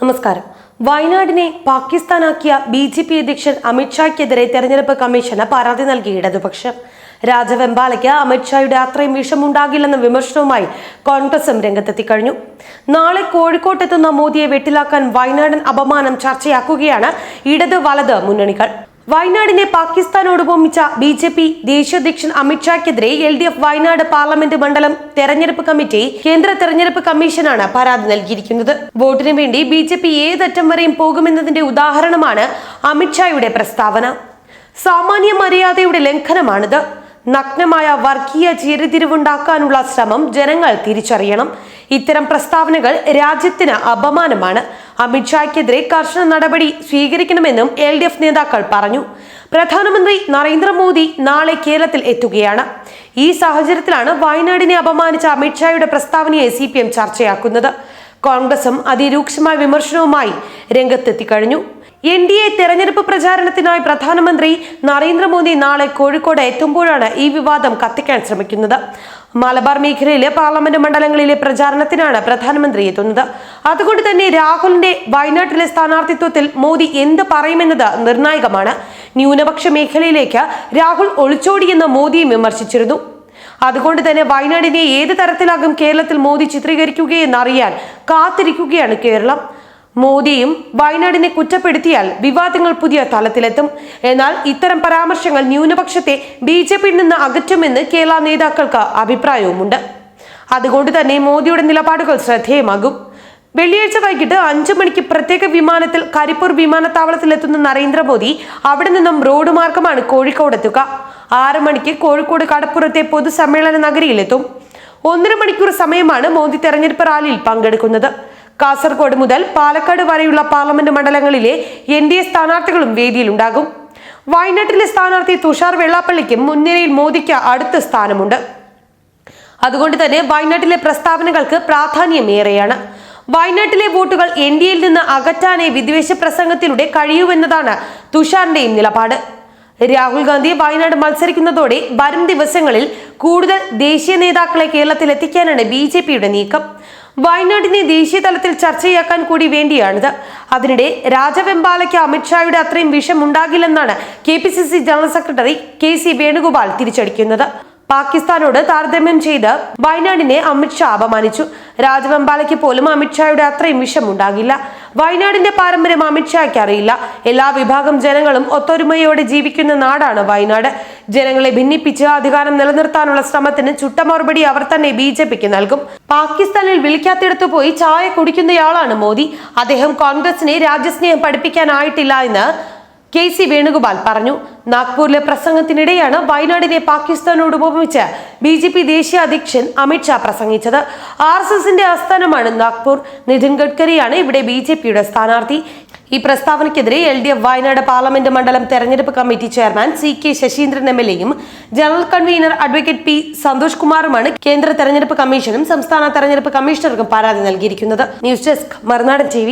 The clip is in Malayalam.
നമസ്കാരം. വയനാടിനെ പാകിസ്ഥാനാക്കിയ ബി ജെ പി അധ്യക്ഷൻ അമിത്ഷായ്ക്കെതിരെ തെരഞ്ഞെടുപ്പ് കമ്മീഷന് പരാതി നൽകി ഇടതുപക്ഷം രാജവെമ്പാലയ്ക്ക് അമിത്ഷായുടെ അത്രയും വിഷമുണ്ടാകില്ലെന്ന വിമർശനവുമായി കോൺഗ്രസും രംഗത്തെത്തി കഴിഞ്ഞു നാളെ കോഴിക്കോട്ടെത്തുന്ന മോദിയെ വെട്ടിലാക്കാൻ വയനാടൻ അപമാനം ചർച്ചയാക്കുകയാണ് ഇടത് വലത് മുന്നണികൾ. വയനാടിനെ പാകിസ്ഥാനോട് ഉപമിച്ച ബി ജെ പി ദേശീയ അധ്യക്ഷൻ അമിത്ഷായ്ക്കെതിരെ L D F Wayanad parliament മണ്ഡലം തെരഞ്ഞെടുപ്പ് കമ്മിറ്റി കേന്ദ്ര തെരഞ്ഞെടുപ്പ് കമ്മീഷനാണ് പരാതി നൽകിയിരിക്കുന്നത്. വോട്ടിന് വേണ്ടി ബി ജെ പി ഏതറ്റം വരെയും പോകുമെന്നതിന്റെ ഉദാഹരണമാണ് അമിത്ഷായുടെ പ്രസ്താവന. സാമാന്യ മര്യാദയുടെ ലംഘനമാണിത്. നഗ്നമായ വർഗീയ ചേരിതിരിവുണ്ടാക്കാനുള്ള ശ്രമം ജനങ്ങൾ തിരിച്ചറിയണം. ഇത്തരം പ്രസ്താവനകൾ രാജ്യത്തിന് അപമാനമാണ്. അമിത്ഷായ്ക്കെതിരെ കർശന നടപടി സ്വീകരിക്കണമെന്നും എൽ ഡി എഫ് നേതാക്കൾ പറഞ്ഞു. പ്രധാനമന്ത്രി നരേന്ദ്രമോദി നാളെ കേരളത്തിൽ എത്തുകയാണ്. ഈ സാഹചര്യത്തിലാണ് വയനാടിനെ അപമാനിച്ച അമിത്ഷായുടെ പ്രസ്താവനയെ സി പി എം ചർച്ചയാക്കുന്നത്. കോൺഗ്രസും അതിരൂക്ഷമായ വിമർശനവുമായി രംഗത്തെത്തി കഴിഞ്ഞു. എൻ ഡി എ തെരഞ്ഞെടുപ്പ് പ്രചാരണത്തിനായി പ്രധാനമന്ത്രി നരേന്ദ്രമോദി നാളെ കോഴിക്കോട് എത്തുമ്പോഴാണ് ഈ വിവാദം കത്തിക്കാൻ ശ്രമിക്കുന്നത്. മലബാർ മേഖലയിലെ പാർലമെന്റ് മണ്ഡലങ്ങളിലെ പ്രചാരണത്തിനാണ് പ്രധാനമന്ത്രി എത്തുന്നത്. അതുകൊണ്ട് തന്നെ രാഹുലിന്റെ വയനാട്ടിലെ സ്ഥാനാർത്ഥിത്വത്തിൽ മോദി എന്ത് പറയുമെന്നത് നിർണായകമാണ്. ന്യൂനപക്ഷ മേഖലയിലേക്ക് രാഹുൽ ഒളിച്ചോടിയെന്ന് മോദിയും വിമർശിച്ചിരുന്നു. അതുകൊണ്ട് തന്നെ വയനാടിനെ ഏത് തരത്തിലാകും കേരളത്തിൽ മോദി ചിത്രീകരിക്കുകയെന്നറിയാൻ കാത്തിരിക്കുകയാണ് കേരളം. മോദിയും വയനാടിനെ കുറ്റപ്പെടുത്തിയാൽ വിവാദങ്ങൾ പുതിയ തലത്തിലെത്തും. എന്നാൽ ഇത്തരം പരാമർശങ്ങൾ ന്യൂനപക്ഷത്തെ ബി ജെ പിയിൽ നിന്ന് അകറ്റുമെന്ന് കേരള നേതാക്കൾക്ക് അഭിപ്രായവുമുണ്ട്. അതുകൊണ്ട് തന്നെ മോദിയുടെ നിലപാടുകൾ ശ്രദ്ധേയമാകും. വെള്ളിയാഴ്ച വൈകിട്ട് അഞ്ചു മണിക്ക് പ്രത്യേക വിമാനത്തിൽ കരിപ്പൂർ വിമാനത്താവളത്തിൽ വിമാനത്താവളത്തിലെത്തുന്ന നരേന്ദ്രമോദി അവിടെ നിന്നും റോഡ് മാർഗമാണ് കോഴിക്കോട് എത്തുക. ആറ് മണിക്ക് കോഴിക്കോട് കടപ്പുറത്തെ പൊതുസമ്മേളന നഗരിയിലെത്തും. ഒന്നര മണിക്കൂർ സമയമാണ് മോദി തെരഞ്ഞെടുപ്പ് റാലിയിൽ പങ്കെടുക്കുന്നത്. കാസർഗോഡ് മുതൽ പാലക്കാട് വരെയുള്ള പാർലമെന്റ് മണ്ഡലങ്ങളിലെ എൻ ഡി എ സ്ഥാനാർത്ഥികളും വേദിയിലുണ്ടാകും. വയനാട്ടിലെ സ്ഥാനാർത്ഥി തുഷാർ വെള്ളാപ്പള്ളിക്കും മുൻനിരയിൽ മോദിക്ക് അടുത്ത സ്ഥാനമുണ്ട്. അതുകൊണ്ട് തന്നെ വയനാട്ടിലെ പ്രസ്താവനകൾക്ക് പ്രാധാന്യമേറെയാണ് വയനാട്ടിലെ വോട്ടുകൾ എൻ ഡി എയിൽ നിന്ന് അകറ്റാനേ വിദ്വേഷ പ്രസംഗത്തിലൂടെ കഴിയൂവെന്നതാണ് തുഷാറിന്റെയും നിലപാട്. രാഹുൽ ഗാന്ധി വയനാട് മത്സരിക്കുന്നതോടെ വരും ദിവസങ്ങളിൽ കൂടുതൽ ദേശീയ നേതാക്കളെ കേരളത്തിൽ എത്തിക്കാനാണ് ബി ജെ പിയുടെ നീക്കം. വയനാടിനെ ദേശീയ തലത്തിൽ ചർച്ചയാക്കാൻ കൂടി വേണ്ടിയാണിത്. അതിനിടെ രാജവെമ്പാലയ്ക്ക് അമിത്ഷായുടെ അത്രയും വിഷം ഉണ്ടാകില്ലെന്നാണ് K P C C general secretary K C Venugopal തിരിച്ചടിക്കുന്നത്. പാകിസ്ഥാനോട് താരതമ്യം ചെയ്ത് വയനാടിനെ അമിത്ഷാ അപമാനിച്ചു. രാജവെമ്പാലയ്ക്ക് പോലും അമിത്ഷായുടെ അത്രയും വിഷം ഉണ്ടാകില്ല വയനാടിന്റെ പാരമ്പര്യം അമിത്ഷായ്ക്ക് അറിയില്ല. എല്ലാ വിഭാഗം ജനങ്ങളും ഒത്തൊരുമയോടെ ജീവിക്കുന്ന നാടാണ് വയനാട്. ജനങ്ങളെ ഭിന്നിപ്പിച്ച് അധികാരം നിലനിർത്താനുള്ള ശ്രമത്തിന് ചുട്ട മറുപടി അവർ തന്നെ ബി ജെ പിക്ക് നൽകും. പാകിസ്ഥാനിൽ വിളിക്കാത്തിടത്ത് പോയി ചായ കുടിക്കുന്നയാളാണ് മോദി. അദ്ദേഹം കോൺഗ്രസിനെ രാജ്യസ്നേഹം പഠിപ്പിക്കാനായിട്ടില്ല എന്ന് കെ സി വേണുഗോപാൽ പറഞ്ഞു നാഗ്പൂരിലെ പ്രസംഗത്തിനിടെയാണ് വയനാടിനെ പാകിസ്ഥാനോട് ഉപമിച്ച് ബി ജെ പി ദേശീയ അധ്യക്ഷൻ അമിത്ഷാ പ്രസംഗിച്ചത്. ആർ എസ് എസിന്റെ ആസ്ഥാനമാണ് നാഗ്പൂർ. നിതിൻ ഗഡ്കരിയാണ് ഇവിടെ ബി ജെ പിയുടെ സ്ഥാനാർത്ഥി. ഈ പ്രസ്താവനയ്ക്കെതിരെ L D F Wayanad parliament മണ്ഡലം തെരഞ്ഞെടുപ്പ് committee chairman C K Saseendran M L എയും general convener advocate P Santhosh കുമാറുമാണ് കേന്ദ്ര തെരഞ്ഞെടുപ്പ് കമ്മീഷനും സംസ്ഥാന തെരഞ്ഞെടുപ്പ് കമ്മീഷണർക്കും പരാതി നൽകിയിരിക്കുന്നത്. ന്യൂസ് ഡെസ്ക് മറുനാടൻ ടി